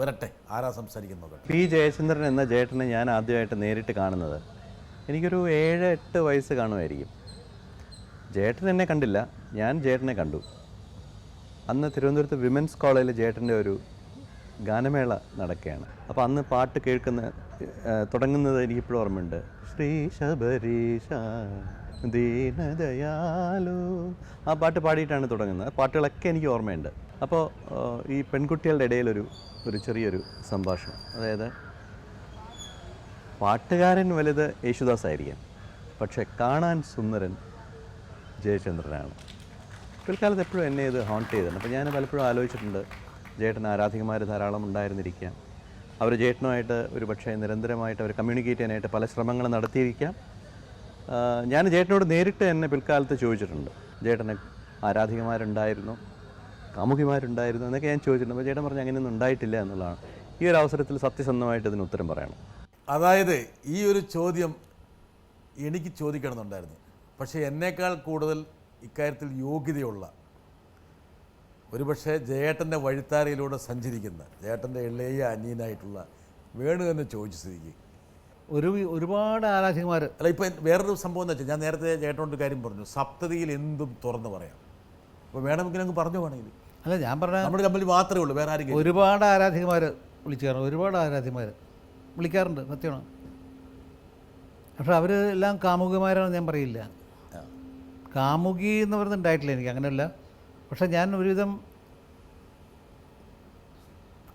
വരട്ടെ ആരാ സംസാരിക്കുന്നത് പി ജയചന്ദ്രൻ എന്ന ജേട്ടനെ ഞാൻ ആദ്യമായിട്ട് നേരിട്ട് കാണുന്നത്. എനിക്കൊരു ഏഴ് എട്ട് വയസ്സ് കാണുമായിരിക്കും. ജേട്ടൻ എന്നെ കണ്ടില്ല ഞാൻ ജേട്ടനെ കണ്ടു. അന്ന് തിരുവനന്തപുരത്ത് വിമൻസ് കോളേജിൽ ജേട്ടന്റെ ഒരു ഗാനമേള നടക്കുകയാണ്. അപ്പോൾ അന്ന് പാട്ട് കേൾക്കുന്ന തുടങ്ങുന്നത് എനിക്കിപ്പോഴും ഓർമ്മയുണ്ട്. ശ്രീ ശബരീശ. ദീനദയാലു. ആ പാട്ട് പാടിയിട്ടാണ് തുടങ്ങുന്നത്. പാട്ടുകളൊക്കെ എനിക്ക് ഓർമ്മയുണ്ട്. അപ്പോൾ ഈ പെൺകുട്ടികളുടെ ഇടയിലൊരു ഒരു ചെറിയൊരു സംഭാഷണം. അതായത് പാട്ടുകാരൻ വലുത് യേശുദാസ് ആയിരിക്കാം പക്ഷെ കാണാൻ സുന്ദരൻ ജയചന്ദ്രനാണ്. പിൽക്കാലത്ത് എപ്പോഴും എന്നെ ഇത് ഹോണ്ട് ചെയ്തിട്ടുണ്ട്. അപ്പോൾ ഞാൻ പലപ്പോഴും ആലോചിച്ചിട്ടുണ്ട് ജേട്ടൻ ആരാധികമാർ ധാരാളം ഉണ്ടായിരുന്നിരിക്കാം. അവർ ജേട്ടനുമായിട്ട് ഒരു പക്ഷേ നിരന്തരമായിട്ട് അവർ കമ്മ്യൂണിക്കേറ്റ് ചെയ്യാനായിട്ട് പല ശ്രമങ്ങളും നടത്തിയിരിക്കാം. ഞാൻ ചേട്ടനോട് നേരിട്ട് എന്നെ പിൽക്കാലത്ത് ചോദിച്ചിട്ടുണ്ട്. ചേട്ടനെ ആരാധികമാരുണ്ടായിരുന്നു കാമുകിമാരുണ്ടായിരുന്നു എന്നൊക്കെ ഞാൻ ചോദിച്ചിട്ടുണ്ട്. ചേട്ടൻ പറഞ്ഞു അങ്ങനെയൊന്നും ഉണ്ടായിട്ടില്ല എന്നുള്ളതാണ്. ഈ ഒരു അവസരത്തിൽ സത്യസന്ധമായിട്ട് ഇതിന് ഉത്തരം പറയണം. അതായത് ഈ ഒരു ചോദ്യം എനിക്ക് ചോദിക്കണമെന്നുണ്ടായിരുന്നു. പക്ഷേ എന്നേക്കാൾ കൂടുതൽ ഇക്കാര്യത്തിൽ യോഗ്യതയുള്ള ഒരുപക്ഷെ ജയേട്ടന്റെ വഴിത്താരയിലൂടെ സഞ്ചരിക്കുന്ന ജയേട്ടന്റെ ഇളയ അനിയനായിട്ടുള്ള വേണു എന്ന് ചോദിച്ചു സ്ഥിതിക്ക് ഒരു ഒരുപാട് ആരാധകന്മാർ അല്ല ഇപ്പം വേറൊരു സംഭവം എന്ന് വെച്ചാൽ ഞാൻ നേരത്തെ ചേട്ടനോട് കാര്യം പറഞ്ഞു. സപ്തതിയിൽ എന്തും തുറന്ന് പറയാം. അപ്പോൾ വേണമെങ്കിൽ അങ്ങ് പറഞ്ഞു വേണമെങ്കിൽ. അല്ല ഞാൻ പറഞ്ഞ നമ്മുടെ കമ്പനി മാത്രമേ ഉള്ളൂ വേറെ ആരെങ്കിലും ഒരുപാട് ആരാധകന്മാർ വിളിച്ചാറുണ്ട് ഒരുപാട് ആരാധകന്മാർ വിളിക്കാറുണ്ട് സത്യമാണ്? പക്ഷെ അവർ എല്ലാം കാമുകിമാരാണെന്ന് ഞാൻ പറയില്ല. കാമുകി എന്ന് പറയുന്നത് ഉണ്ടായിട്ടില്ല എനിക്ക് അങ്ങനെയല്ല. പക്ഷെ ഞാൻ ഒരുവിധം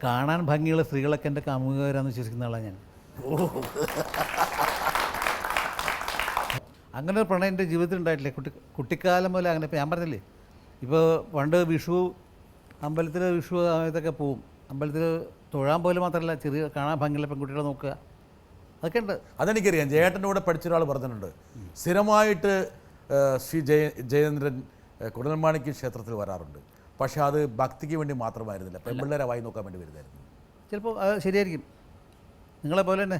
കാണാൻ ഭംഗിയുള്ള സ്ത്രീകളൊക്കെ എന്റെ കാമുകിമാരാണെന്ന് വിശ്വസിക്കുന്ന ആളാണ് ഞാൻ. അങ്ങനെ ഒരു പ്രണയം എന്റെ ജീവിതത്തിൽ ഉണ്ടായിട്ടില്ല. കുട്ടി കുട്ടിക്കാലം മുതൽ അങ്ങനെ ഇപ്പോൾ ഞാൻ പറഞ്ഞില്ലേ ഇപ്പോൾ പണ്ട് വിഷു അമ്പലത്തിൽ വിഷു സമയത്തൊക്കെ പോവും. അമ്പലത്തിൽ തൊഴാൻ പോലും മാത്രമല്ല ചെറിയ കാണാൻ ഭംഗിയുള്ള പെൺകുട്ടികളെ നോക്കുക. അതൊക്കെ ഉണ്ട്. അതെനിക്കറിയാം. ജയേട്ടന്റെ കൂടെ പഠിച്ച ഒരാൾ പറഞ്ഞിട്ടുണ്ട്. സ്ഥിരമായിട്ട് ശ്രീ ജയ ജയേന്ദ്രൻ കുടനിർമാണിക്ക് കുടൽമാണിക്യ ക്ഷേത്രത്തിൽ വരാറുണ്ട്. പക്ഷേ അത് ഭക്തിക്ക് വേണ്ടി മാത്രമായിരുന്നില്ല. പെൺപിള്ളേരെ വായി നോക്കാൻ വേണ്ടി വരുന്നതായിരുന്നു. ചിലപ്പോൾ അത് ശരിയായിരിക്കും. നിങ്ങളെ പോലെ തന്നെ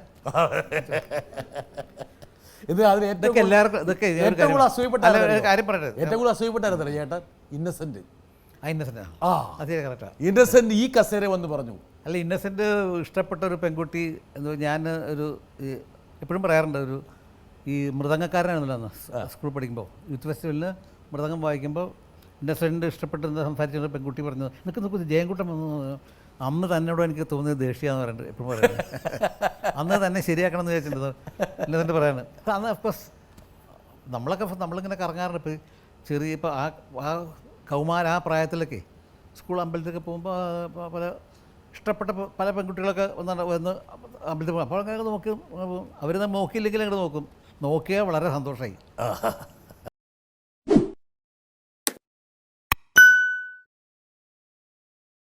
ഇത് അതിന് ഏറ്റവും ഇതൊക്കെ എല്ലാവർക്കും ഇതൊക്കെ ഏറ്റവും കൂടുതൽ അസൂയപ്പെട്ട കാര്യം പറയട്ടെ. ഏറ്റവും കൂടുതൽ അസൂയപ്പെട്ടായിരുന്നല്ലോ ചേട്ടൻ? ഇന്നസെന്റ് ആ അതെ കറക്റ്റാണ് ഇന്നസെന്റ് ഈ കസേര വന്ന് പറഞ്ഞു. അല്ല ഇന്നസെന്റ് ഇഷ്ടപ്പെട്ട ഒരു പെൺകുട്ടി എന്ന് ഞാൻ ഒരു എപ്പോഴും പറയാറുണ്ട് ഒരു ഈ മൃദംഗക്കാരനാണല്ലോ സ്കൂൾ പഠിക്കുമ്പോൾ. യൂത്ത് ഫെസ്റ്റിവലിന് മൃദംഗം വായിക്കുമ്പോൾ ഇന്നസെന്റ് ഇഷ്ടപ്പെട്ട് സംസാരിച്ച ഒരു പെൺകുട്ടി പറഞ്ഞത് നിനക്ക് നോക്കൂ ജയൻകുട്ടം വന്നു അന്ന് തന്നോട് എനിക്ക് തോന്നിയത് ദേഷ്യാന്ന് പറയുന്നത് എപ്പോഴും പറയുന്നത്. അന്ന് തന്നെ ശരിയാക്കണം എന്ന് വിചാരിച്ചിട്ടുണ്ട് ഇന്നസെന്റ് പറയാണ്. അപ്പോൾ അന്ന് അഫ്കോഴ്സ് നമ്മളൊക്കെ നമ്മളിങ്ങനെ കറങ്ങാറുണ്ട്. ഇപ്പോൾ ചെറിയ ഇപ്പോൾ ആ ആ കൗമാര ആ പ്രായത്തിലൊക്കെ സ്കൂൾ അമ്പലത്തിലൊക്കെ പോകുമ്പോൾ പല ഇഷ്ടപ്പെട്ട പല പെൺകുട്ടികളൊക്കെ വന്ന് വന്ന് അമ്പലത്തിൽ പോകും. അപ്പോൾ അങ്ങനെ നോക്കി അവർ നോക്കിയില്ലെങ്കിൽ അങ്ങോട്ട് നോക്കും. നോക്കിയാൽ വളരെ സന്തോഷമായി